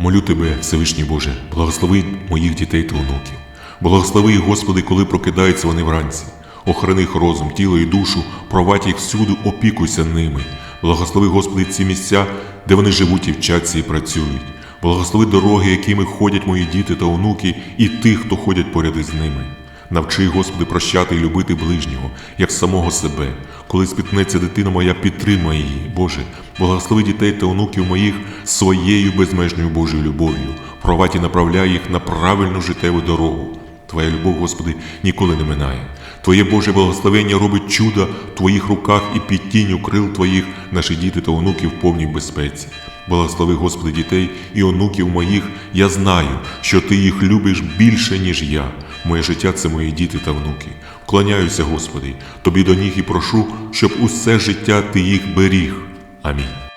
Молю тебе, Всевишній Боже, благослови моїх дітей та онуків. Благослови їх, Господи, коли прокидаються вони вранці. Охорони їх розум, тіло і душу, провадь їх всюди, опікуйся ними. Благослови, Господи, ці місця, де вони живуть і вчаться і працюють. Благослови дороги, якими ходять мої діти та онуки, і тих, хто ходять поряд із ними. Навчи, Господи, прощати і любити ближнього, як самого себе. Коли спітнеться дитина моя, підтримай її, Боже, благослови дітей та онуків моїх своєю безмежною Божою любов'ю, провадь і направляй їх на правильну життєву дорогу. Твоя любов, Господи, ніколи не минає. Твоє Боже благословення робить чудо в Твоїх руках і під тінню крил Твоїх наші діти та онуки в повній безпеці. Благослови, Господи, дітей і онуків моїх. Я знаю, що Ти їх любиш більше, ніж я. Моє життя це мої діти та внуки. Вклоняюся, Господи, Тобі до ніг і прошу, щоб усе життя Ти їх беріг. Amin.